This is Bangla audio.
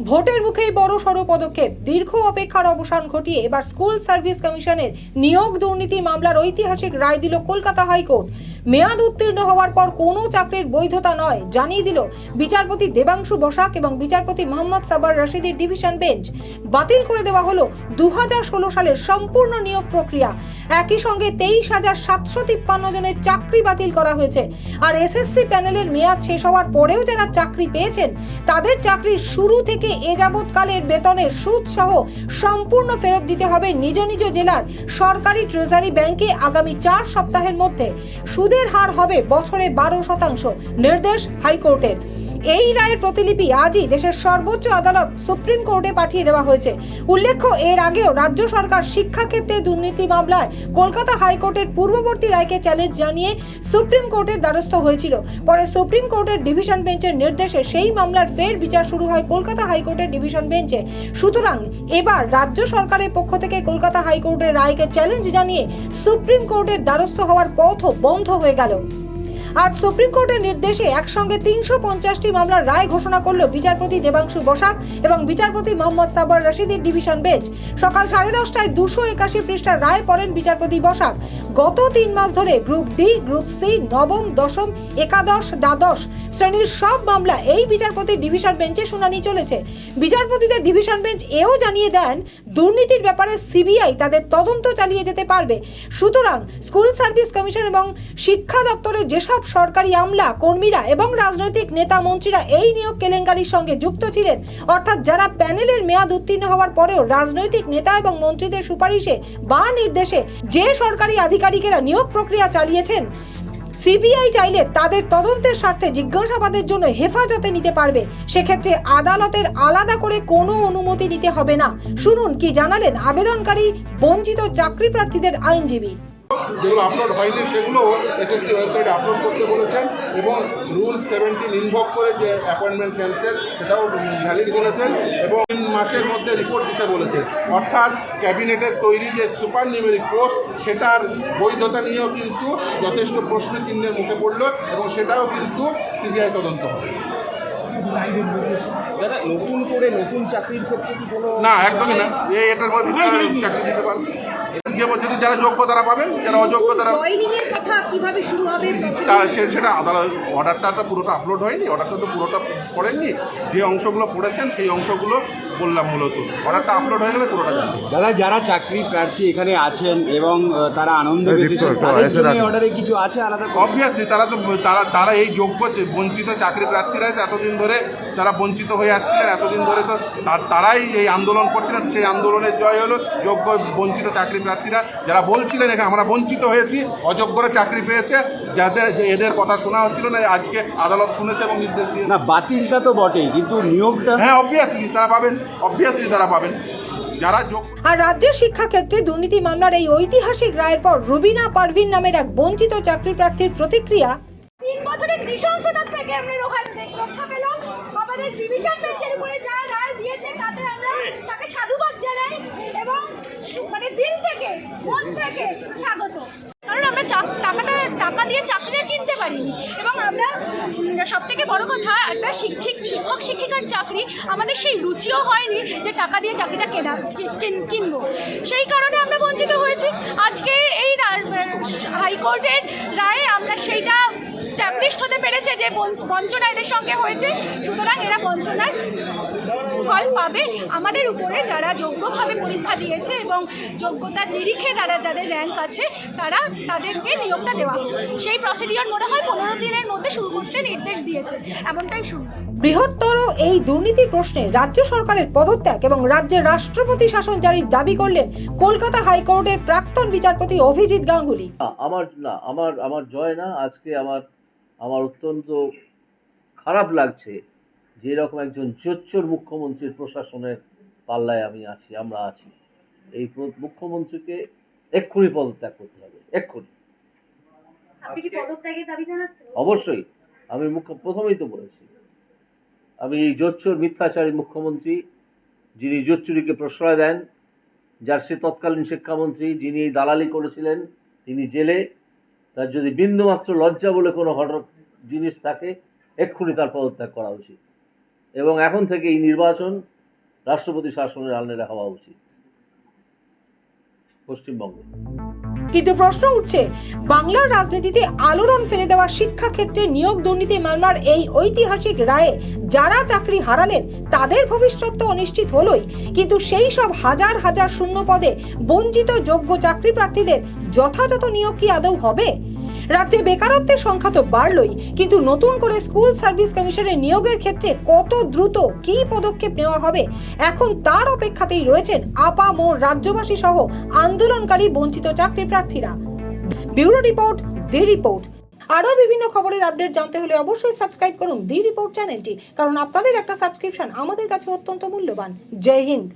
ভোটের মুখেই বড় সড় পদক্ষেপ। দীর্ঘ অপেক্ষার অবসান ঘটিয়ে এবার স্কুল সার্ভিস কমিশনের নিয়োগ দুর্নীতি মামলার ঐতিহাসিক রায় দিল কলকাতা হাইকোর্ট। মেয়াদ উত্তীর্ণ হওয়ার পর কোনো চাকরির বৈধতা নয়, জানিয়ে দিল বিচারপতি দেবাংশু বসাক এবং বিচারপতি মোহাম্মদ সাবার রশিদের ডিভিশন বেঞ্চ। বাতিল করে দেওয়া হলো দু হাজার ষোলো সালের সম্পূর্ণ নিয়োগ প্রক্রিয়া। একই সঙ্গে তেইশ হাজার সাতশো তিপ্পান্ন জনের চাকরি বাতিল করা হয়েছে। আর এসএসসি প্যানেলের মেয়াদ শেষ হওয়ার পরেও যারা চাকরি পেয়েছেন, তাদের চাকরির শুরু থেকে এ যাবৎকালের বেতনের সুদ সহ সম্পূর্ণ ফেরত দিতে হবে নিজ নিজ জেলার সরকারি ট্রেজারি ব্যাংকে আগামী চার সপ্তাহের মধ্যে। সুদের হার হবে বছরে বারো শতাংশ, নির্দেশ হাইকোর্টের। এই রায়ের প্রতিলিপি আজই দেশের সর্বোচ্চ আদালত সুপ্রিম কোর্টে পাঠিয়ে দেওয়া হয়েছে। উল্লেখ্য, এর আগেও রাজ্য সরকার শিক্ষাক্ষেত্রে দুর্নীতি মামলায় কলকাতা হাইকোর্টের পূর্ববর্তী রায়কে চ্যালেঞ্জ জানিয়ে সুপ্রিম কোর্টের দ্বারস্থ হয়েছিল। পরে সুপ্রিম কোর্টের ডিভিশন বেঞ্চের নির্দেশে সেই মামলার ফের বিচার শুরু হয় কলকাতা হাইকোর্টের ডিভিশন বেঞ্চে। সুতরাং এবার রাজ্য সরকারের পক্ষ থেকে কলকাতা হাইকোর্টের রায়কে চ্যালেঞ্জ জানিয়ে সুপ্রিম কোর্টের দ্বারস্থ হওয়ার পথও বন্ধ হয়ে গেল। আজ সুপ্রিম কোর্টের নির্দেশে একসঙ্গে তিনশো পঞ্চাশটি মামলার রায় ঘোষণা করল বিচারপতি দেবাংশু বসাক এবং বিচারপতি মোহাম্মদ সাবর রশিদের ডিভিশন বেঞ্চ। সকাল সাড়ে দশটায় দুশো একাশি পৃষ্ঠার রায় পড়েন বিচারপতি বসাক। গত তিন মাস ধরে গ্রুপ ডি, গ্রুপ সি, নবম, দশম, একাদশ, দ্বাদশ শ্রেণির সব মামলা এই বিচারপতির ডিভিশন বেঞ্চে শুনানি চলেছে। বিচারপতিদের ডিভিশন বেঞ্চ এও জানিয়ে দেন দুর্নীতির ব্যাপারে সিবিআই তাদের তদন্ত চালিয়ে যেতে পারবে। সুতরাং স্কুল সার্ভিস কমিশন এবং শিক্ষা দপ্তরের যেসব সরকারি আমলা, কর্মীরা এবং রাজনৈতিক নেতা মন্ত্রীরা এই নিয়োগ কেলেঙ্কারির সঙ্গে যুক্ত ছিলেন, অর্থাৎ যারা প্যানেলের মেয়াদ উত্তীর্ণ হওয়ার পরেও রাজনৈতিক নেতা এবং মন্ত্রীদের সুপারিশে বা নির্দেশে যে সরকারি আধিকারিকেরা নিয়োগ প্রক্রিয়া চালিয়েছেন সিবিআই চাইলে তাদের তদন্তের স্বার্থে জিজ্ঞাসাবাদের জন্য হেফাজতে নিতে পারবে। সেক্ষেত্রে আদালতের আলাদা করে কোনো অনুমতি নিতে হবে না। শুনুন কি জানালেন আবেদনকারী বঞ্চিত চাকরি প্রার্থীদের আইনজীবী। যেগুলো আপলোড হয়নি সেগুলো এসএসসি ওয়েবসাইটে আপলোড করতে বলেছেন এবং রুল সেভেন্টিন ইনভক করে যে অ্যাপয়েন্টমেন্ট ক্যান্সেল সেটাও ভ্যালিড বলেছেন এবং তিন মাসের মধ্যে রিপোর্ট দিতে বলেছেন। অর্থাৎ ক্যাবিনেটের তৈরি যে সুপার নিউমেরিক পোস্ট সেটার বৈধতা নিয়েও কিন্তু যথেষ্ট প্রশ্ন চিহ্নের মুখে পড়ল এবং সেটাও কিন্তু সিবিআই তদন্ত হবে। দাদা নতুন করে নতুন চাকরির ক্ষেত্রে কি কোনো না একদমই না। এটার মধ্যে চাকরি দিতে পারবেন যে যদি যারা যোগ্য তারা পাবেন যারা অযোগ্য তারা কথা কীভাবে শুরু হবে তারা সেটা আদালত অর্ডারটা তো পুরোটা আপলোড হয়নি অর্ডারটা তো পুরোটা পড়েননি যে অংশগুলো পড়েছেন সেই অংশগুলো বললাম মূলত। অর্ডারটা আপলোড হয়ে গেলে পুরোটা জানবে দাদা যারা চাকরি প্রার্থী এখানে আছেন এবং তারা আনন্দ অর্ডারে কিছু আছে আলাদা? অবভিয়াসলি তারা তো তারা তারা এই যোগ্য বঞ্চিত চাকরি প্রার্থীরা এতদিন ধরে তারা বঞ্চিত হয়ে আসছিলেন এতদিন ধরে তো তারাই এই আন্দোলন করছিলেন। সেই আন্দোলনের জয় হলো যোগ্য বঞ্চিত চাকরি প্রার্থীরা যারা বলছিলেন এখানে আমরা বঞ্চিত হয়েছি অযোগ্যরা চাকরি পেয়েছে যাদের যে এদের কথা শোনা হচ্ছিল না আজকে আদালত শুনেছে এবং নির্দেশ দিয়ে না বাতিলটা তো বটেই কিন্তু নিয়োগটা হ্যাঁ অবভিয়াসলি তারা পাবেন অবভিয়াসলি তারা পাবেন। যারা যোগ্য আর রাজ্যের শিক্ষাক্ষেত্রে দুর্নীতি মামলার এই ঐতিহাসিক রায়ের পর রুবিনা পারভিন নামের এক বঞ্চিত চাকরি প্রার্থীর প্রতিক্রিয়া। তিন বছরের নৃশংসতা থেকে আমরা রোহান রক্ষা পেলাম। আমাদের ডিভিশন বেঞ্চের উপরে যা রায় দিয়েছে তাতে আমরা তাকে সাধুবাদ জানাই এবং সু- মানে দিল থেকে কারণ আমরা টাকাটা টাকা দিয়ে চাকরিটা কিনতে পারিনি। এবং আমরা সব থেকে শিক্ষিক শিক্ষক, শিক্ষিকার চাকরি আমাদের সেই রুচিও হয়নি যে টাকা দিয়ে চাকরিটা কেনা কিনবো। সেই কারণে আমরা বঞ্চিত হয়েছি। আজকে এই হাইকোর্টের রায়ে আমরা সেইটা স্ট্যাবলিশড হতে পেরেছে যে বঞ্চ- বঞ্চনা এদের সঙ্গে হয়েছে। সুতরাং এরা বঞ্চনার ফল পাবে। আমাদের উপরে যারা যোগ্যভাবে পরীক্ষা দিয়েছে এবং যোগ্যতার নিরিখে তারা যাদের র্যাঙ্ক আছে তারা তাদেরকে নিয়োগটা দেওয়া হবে। সেই প্রসিডিওর মনে হয় পনেরো দিনের মধ্যে শুরু করতে নির্দেশ দিয়েছে। এমনটাই শুনি বৃহত্তর এই দুর্নীতির প্রশ্নে রাজ্য সরকারের পদত্যাগ এবং রাজ্যের রাষ্ট্রপতি শাসন জারির দাবি করলেন কলকাতা হাইকোর্টের প্রাক্তন বিচারপতি অভিজিৎ গাঙ্গুলি। আমার না আমার আমার জয় না। আজকে আমার আমার অত্যন্ত খারাপ লাগছে যে এরকম একজন জোচ্চোর মুখ্যমন্ত্রীর প্রশাসনের পাল্লায় আমি আছি আমরা আছি। এই মুখ্যমন্ত্রীকে এক্ষুনি পদত্যাগ করতে হবে এক্ষুনি। অবশ্যই। আমি মুখ্য প্রথমেই তো বলেছি আমি এই জোচ্চোর মিথ্যাচারী মুখ্যমন্ত্রী যিনি জোচ্চুরিকে প্রশ্রয় দেন যার সে তৎকালীন শিক্ষামন্ত্রী যিনি এই দালালি করেছিলেন তিনি জেলে তার যদি বিন্দুমাত্র লজ্জা বলে কোনো ঘটনা জিনিস থাকে, এক্ষুনি তার পদত্যাগ করা উচিত। এবং এখন থেকে এই নির্বাচন রাষ্ট্রপতি শাসনের আলনেরা হওয়া উচিত। পশ্চিমবঙ্গে। কিন্তু প্রশ্ন উঠছে, বাংলার রাজনীতিতে আলোড়ন ফেলে দেওয়া শিক্ষাক্ষেত্রে নিয়োগ দুর্নীতি মামলার এই ঐতিহাসিক রায়ে যারা চাকরি হারালেন, তাদের ভবিষ্যৎ তো অনিশ্চিত হলোই। কিন্তু সেই সব হাজার হাজার শূন্য পদে বঞ্চিত যোগ্য চাকরি প্রার্থীদের যথাযথ নিয়োগ কি আদৌ হবে? রাজ্যে বেকারত্বের সংখ্যা তো বাড়লই, কিন্তু নতুন করে স্কুল সার্ভিস কমিশনের নিয়োগের ক্ষেত্রে কত দ্রুত কী পদক্ষেপ নেওয়া হবে? এখন তার অপেক্ষাতেই রয়েছেন আপা মোর রাজ্যবাসী সহ আন্দোলনকারী বঞ্চিত চাকরি প্রার্থীরা। Bureau report, the report. আরও বিভিন্ন খবরের আপডেট জানতে হলে অবশ্যই সাবস্ক্রাইব করুন দি রিপোর্ট চ্যানেলটি, কারণ আপনাদের একটা সাবস্ক্রিপশন আমাদের কাছে অত্যন্ত মূল্যবান। জয় হিন্দ।